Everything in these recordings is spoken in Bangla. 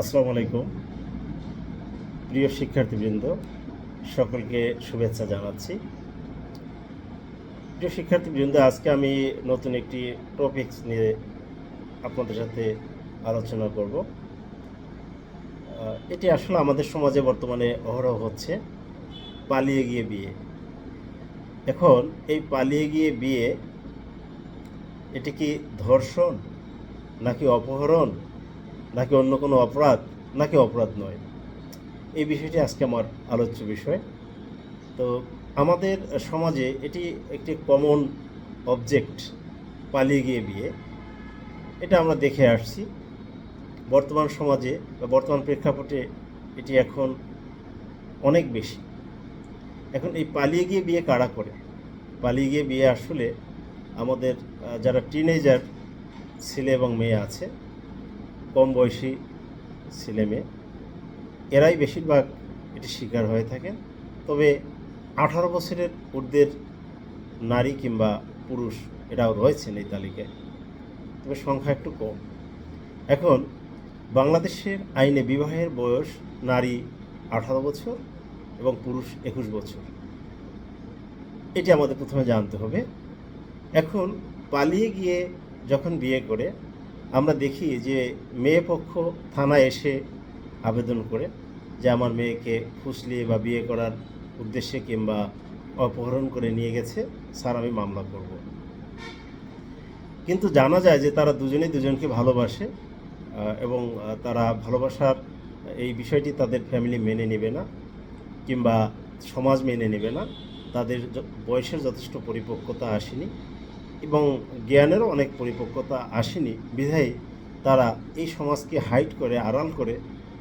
আসসালামু আলাইকুম। প্রিয় শিক্ষার্থীবৃন্দ, সকলকে শুভেচ্ছা জানাচ্ছি। প্রিয় শিক্ষার্থীবৃন্দ, আজকে আমি নতুন একটি টপিকস নিয়ে আপনাদের সাথে আলোচনা করব। এটি আসলে আমাদের সমাজে বর্তমানে অহরহ হচ্ছে, পালিয়ে গিয়ে বিয়ে। এখন এই পালিয়ে গিয়ে বিয়ে, এটি কি ধর্ষণ নাকি অপহরণ? নাকি অন্য কোনো অপরাধ, নাকি অপরাধ নয়। এই বিষয়টি আজকে আমার আলোচ্য বিষয়। তো আমাদের সমাজে এটি একটি কমন অবজেক্ট পালিয়ে গিয়ে বিয়ে। এটা আমরা দেখে আসছি। বর্তমান সমাজে বা বর্তমান প্রেক্ষাপটে এটি এখন অনেক বেশি। এখন এই পালিয়ে গিয়ে বিয়ে কারা করে? পালিয়ে গিয়ে বিয়ে আসলে আমাদের যারা টিনেজার ছেলে এবং মেয়ে আছে কম বয়সী ছেলে মেয়ে, এরাই বেশিরভাগ এটি শিকার হয়ে থাকেন। তবে আঠারো বছরের ঊর্ধ্বের নারী কিংবা পুরুষ এরাও রয়েছেন এই তালিকায়, তবে সংখ্যা একটু কম। এখন বাংলাদেশের আইনে বিবাহের বয়স নারী আঠারো বছর এবং পুরুষ একুশ বছর। এটি আমাদের প্রথমে জানতে হবে। এখন পালিয়ে গিয়ে যখন বিয়ে করে আমরা দেখি যে মেয়ে পক্ষ থানায় এসে আবেদন করে যে আমার মেয়েকে ফুসলিয়ে বা বিয়ে করার উদ্দেশ্যে কিংবা অপহরণ করে নিয়ে গেছে, স্যার আমি মামলা করব। কিন্তু জানা যায় যে তারা দুজনেই দুজনকে ভালোবাসে এবং তারা ভালোবাসার এই বিষয়টি তাদের ফ্যামিলি মেনে নেবে না কিংবা সমাজ মেনে নেবে না। তাদের বয়সের যথেষ্ট পরিপক্কতা আসেনি। এবং জ্ঞানেরও অনেক পরিপক্কতা আসেনি। বিধায় তারা এই সমাজকে হাইট করে, আড়াল করে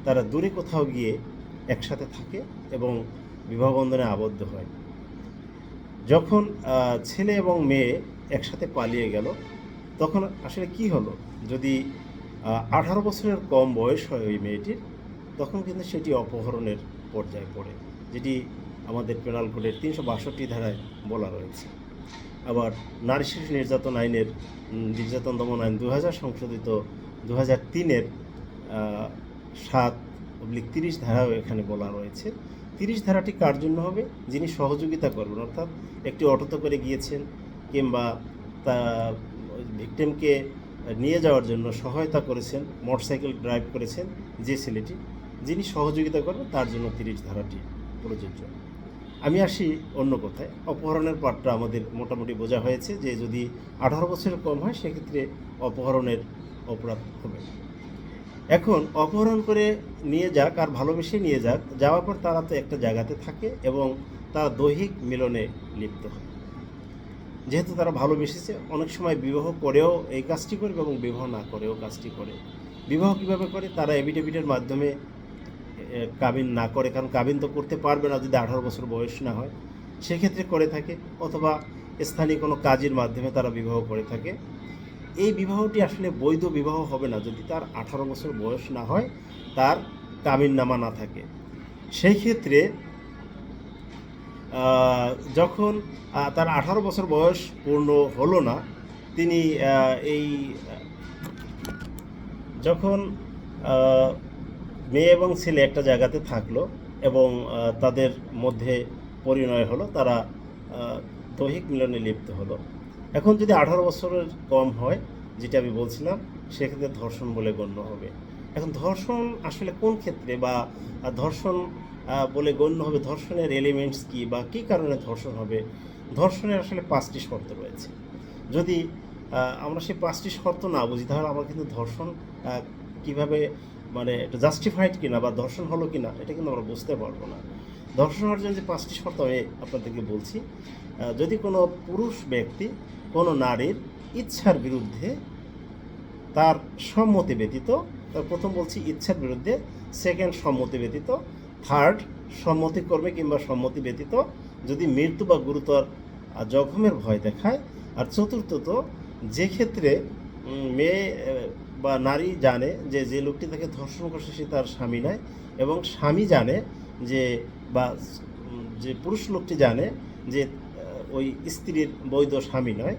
তারা দূরে কোথাও গিয়ে একসাথে থাকে এবং বিবাহ বন্ধনে আবদ্ধ হয়। যখন ছেলে এবং মেয়ে একসাথে পালিয়ে গেল, তখন আসলে কি হলো? যদি আঠারো বছরের কম বয়স হয় ওই মেয়েটির, তখন কিন্তু সেটি অপহরণের পর্যায়ে পড়ে, যেটি আমাদের পেনাল কোডের তিনশো বাষট্টি ধারায় বলা রয়েছে। আবার নারী শিশু নির্যাতন আইনের নির্যাতন দমন আইন দু হাজার সংশোধিত দু হাজার তিনের সাত অব্লিক তিরিশ ধারাও এখানে বলা রয়েছে। তিরিশ ধারাটি কার জন্য হবে? যিনি সহযোগিতা করবেন, অর্থাৎ একটি অটোতে করে গিয়েছেন কিংবা তা ভিকটিমকে নিয়ে যাওয়ার জন্য সহায়তা করেছেন, মোটরসাইকেল ড্রাইভ করেছেন যে ছেলেটি, যিনি সহযোগিতা করবেন, তার জন্য তিরিশ ধারাটি প্রযোজ্য। আমি আসি অন্য কথায়। অপহরণের পাঠটা আমাদের মোটামুটি বোঝা হয়েছে যে যদি আঠারো বছরের কম হয়, সেক্ষেত্রে অপহরণের অপরাধ হবে। এখন অপহরণ করে নিয়ে যাক আর ভালোবেসে নিয়ে যাক, যাওয়ার পর তারা তো একটা জায়গাতে থাকে এবং তারা দৈহিক মিলনে লিপ্ত হয়। যেহেতু তারা ভালোবেসেছে, অনেক সময় বিবাহ করেও এই কাজটি করবে এবং বিবাহ না করেও কাজটি করে। বিবাহ কীভাবে করে? তারা এভিডেভিটের মাধ্যমে কাবিন না করে, কারণ কাবিন তো করতে পারবে না যদি আঠারো বছর বয়স না হয়। সেক্ষেত্রে করে থাকে, অথবা স্থানীয় কোনো কাজের মাধ্যমে তারা বিবাহ করে থাকে। এই বিবাহটি আসলে বৈধ বিবাহ হবে না। যদি তার আঠারো বছর বয়স না হয়, তার কাবিন নামা না থাকে। সেই ক্ষেত্রে যখন তার আঠারো বছর বয়স পূর্ণ হলো না, তিনি এই, যখন মেয়ে এবং ছেলে একটা জায়গাতে থাকল এবং তাদের মধ্যে পরিণয় হলো, তারা দৈহিক মিলনে লিপ্ত হলো। এখন যদি আঠারো বছরের কম হয়, যেটা আমি বলছিলাম, সেক্ষেত্রে ধর্ষণ বলে গণ্য হবে। এখন ধর্ষণ আসলে কোন ক্ষেত্রে বা ধর্ষণ বলে গণ্য হবে, ধর্ষণের এলিমেন্টস কি বা কী কারণে ধর্ষণ হবে? ধর্ষণের আসলে পাঁচটি শর্ত রয়েছে। যদি আমরা সেই পাঁচটি শর্ত না বুঝি, তাহলে আমরা কিন্তু ধর্ষণ কীভাবে মানে এটা জাস্টিফাইড কিনা বা ধর্ষণ হলো কিনা, এটা কিন্তু আমরা বুঝতে পারব না। ধর্ষণ হওয়ার জন্য যে পাঁচটি শর্ত আমি আপনাদেরকে বলছি যদি কোনো পুরুষ ব্যক্তি, কোনো নারীর ইচ্ছার বিরুদ্ধে তার সম্মতি ব্যতীত, তার প্রথম বলছি ইচ্ছার বিরুদ্ধে সেকেন্ড সম্মতি ব্যতীত থার্ড সম্মতি করবে কিংবা সম্মতি ব্যতীত যদি মৃত্যু বা গুরুতর জখমের ভয় দেখায়, আর চতুর্থত যে ক্ষেত্রে মেয়ে বা নারী জানে যে যে লোকটি তাকে ধর্ষণ করছে সে তার স্বামী নয় এবং স্বামী জানে যে, বা যে পুরুষ লোকটি জানে যে ওই স্ত্রীর বৈধ স্বামী নয়।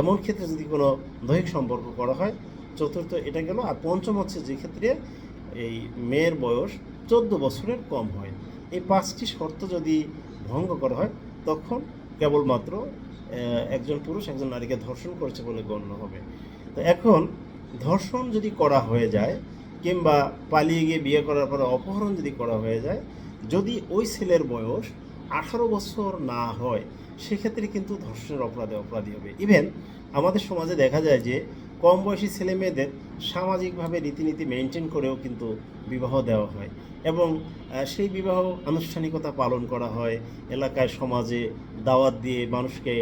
এমন ক্ষেত্রে যদি কোনো দৈহিক সম্পর্ক করা হয়, চতুর্থ এটা গেল। আর পঞ্চম হচ্ছে যে ক্ষেত্রে এই মেয়ের বয়স চোদ্দ বছরের কম হয়। এই পাঁচটি শর্ত যদি ভঙ্গ করা হয়, তখন কেবলমাত্র একজন পুরুষ একজন নারীকে ধর্ষণ করেছে বলে গণ্য হবে। তো এখন ধর্ষণ যদি করা হয়ে যায়, কিংবা পালিয়ে গিয়ে বিয়ে করার পরে অপহরণ যদি করা হয়ে যায়, যদি ওই ছেলের বয়স আঠারো বছর না হয়, সেক্ষেত্রে কিন্তু ধর্ষণের অপরাধে অপরাধী হবে। ইভেন আমাদের সমাজে দেখা যায় যে কম বয়সী ছেলে মেয়েদের সামাজিকভাবে রীতিনীতি মেনটেন করেও কিন্তু বিবাহ দেওয়া হয় এবং সেই বিবাহ আনুষ্ঠানিকতা পালন করা হয়। এলাকায়, সমাজে দাওয়াত দিয়ে মানুষকে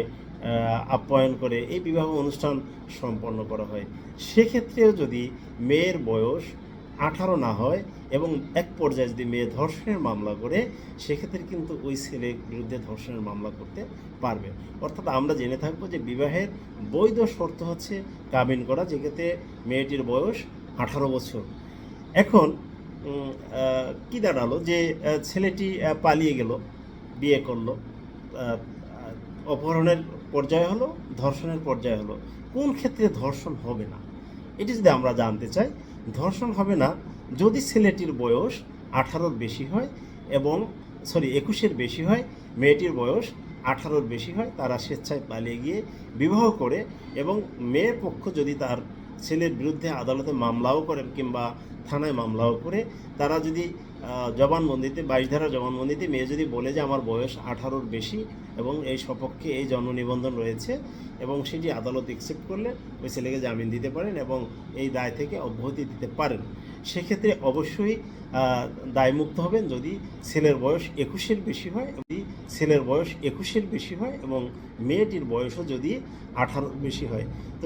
আপ্যায়ন করে এই বিবাহ অনুষ্ঠান সম্পন্ন করা হয়। সেক্ষেত্রেও যদি মেয়ের বয়স আঠারো না হয় এবং এক পর্যায়ে যদি মেয়ে ধর্ষণের মামলা করে, সেক্ষেত্রে কিন্তু ওই ছেলের বিরুদ্ধে ধর্ষণের মামলা করতে পারবে। অর্থাৎ আমরা জেনে থাকব যে বিবাহের বৈধ শর্ত হচ্ছে কাবিন করা, যেক্ষেত্রে মেয়েটির বয়স আঠারো বছর। এখন কি দাঁড়াল যে ছেলেটি পালিয়ে গেল, বিয়ে করল অপহরণের পর্যায়ে হলো, ধর্ষণের পর্যায়ে হলো। কোন ক্ষেত্রে ধর্ষণ হবে না? এটি যদি আমরা জানতে চাই, ধর্ষণ হবে না যদি ছেলেটির বয়স আঠারোর বেশি হয় এবং সরি একুশের বেশি হয়, মেয়েটির বয়স আঠারোর বেশি হয়, তারা স্বেচ্ছায় পালিয়ে গিয়ে বিবাহ করে এবং মেয়ের পক্ষ যদি তার ছেলের বিরুদ্ধে আদালতে মামলাও করে কিংবা থানায় মামলাও করে, তারা যদি জবানবন্দিতে, বাইশ ধারা জবানবন্দিতে মেয়ে যদি বলে যে আমার বয়স আঠারোর বেশি এবং এই সপক্ষে এই জন্ম নিবন্ধন রয়েছে এবং সেটি আদালত একসেপ্ট করলে ওই ছেলেকে জামিন দিতে পারেন এবং এই দায় থেকে অব্যাহতি দিতে পারেন। সেক্ষেত্রে অবশ্যই দায়মুক্ত হবেন যদি ছেলের বয়স একুশের বেশি হয়, যদি ছেলের বয়স একুশের বেশি হয় এবং মেয়েটির বয়সও যদি আঠারো বেশি হয়। তো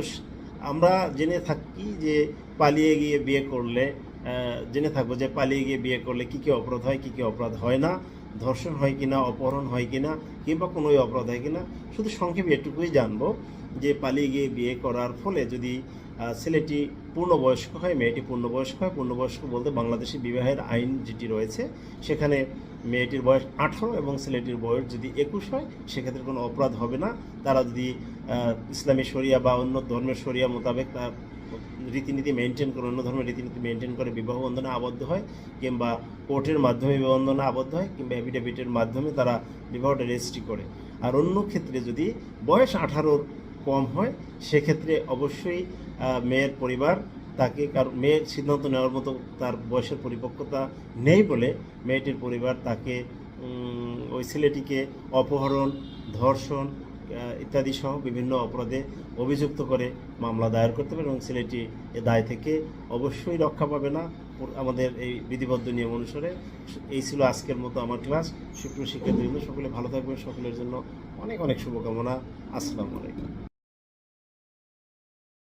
আমরা জেনে থাকি যে পালিয়ে গিয়ে বিয়ে করলে জেনে থাকব যে পালিয়ে গিয়ে বিয়ে করলে কী কী অপরাধ হয়, কী কী অপরাধ হয় না। ধর্ষণ হয় কিনা, অপহরণ হয় কিনা, কিংবা কোনো অপরাধ হয় কিনা, শুধু সংক্ষেপে এটুকুই জানব যে পালিয়ে গিয়ে বিয়ে করার ফলে যদি ছেলেটি পূর্ণবয়স্ক হয়, মেয়েটি পূর্ণবয়স্ক হয়, পূর্ণবয়স্ক বলতে বাংলাদেশি বিবাহের আইন যেটি রয়েছে, সেখানে মেয়েটির বয়স আঠারো এবং ছেলেটির বয়স যদি একুশ হয়, সেক্ষেত্রে কোনো অপরাধ হবে না। তারা যদি ইসলামী শরিয়া বা অন্য ধর্মের শরিয়া মোতাবেক তার রীতিনীতি মেনটেন করে, অন্য ধর্মের রীতিনীতি মেনটেন করে বিবাহ বন্ধনে আবদ্ধ হয় কিংবা কোর্টের মাধ্যমে বিবাহ বন্ধনে আবদ্ধ হয় কিংবা অ্যাফিডেভিটের মাধ্যমে তারা বিবাহটা রেজিস্ট্রি করে। আর অন্য ক্ষেত্রে যদি বয়স আঠারোর কম হয়, সেক্ষেত্রে অবশ্যই মেয়ের পরিবার তাকে কার, মেয়ের সিদ্ধান্ত নেওয়ার মতো তার বয়সের পরিপক্কতা নেই বলে মেয়েটির পরিবার তাকে ওই ছেলেটিকে অপহরণ, ধর্ষণ ইত্যাদি সহ বিভিন্ন অপরাধে অভিযুক্ত করে মামলা দায়ের করতে পারে এবং ছেলেটি এ দায় থেকে অবশ্যই রক্ষা পাবে না। আমাদের এই বিধিবদ্ধ নিয়ম অনুসারে এই ছিল আজকের মতো আমার ক্লাস। সুপ্রিয় শিক্ষার্থীবৃন্দ, সকলে ভালো থাকবেন। সকলের জন্য অনেক অনেক শুভকামনা। আসসালামু আলাইকুম।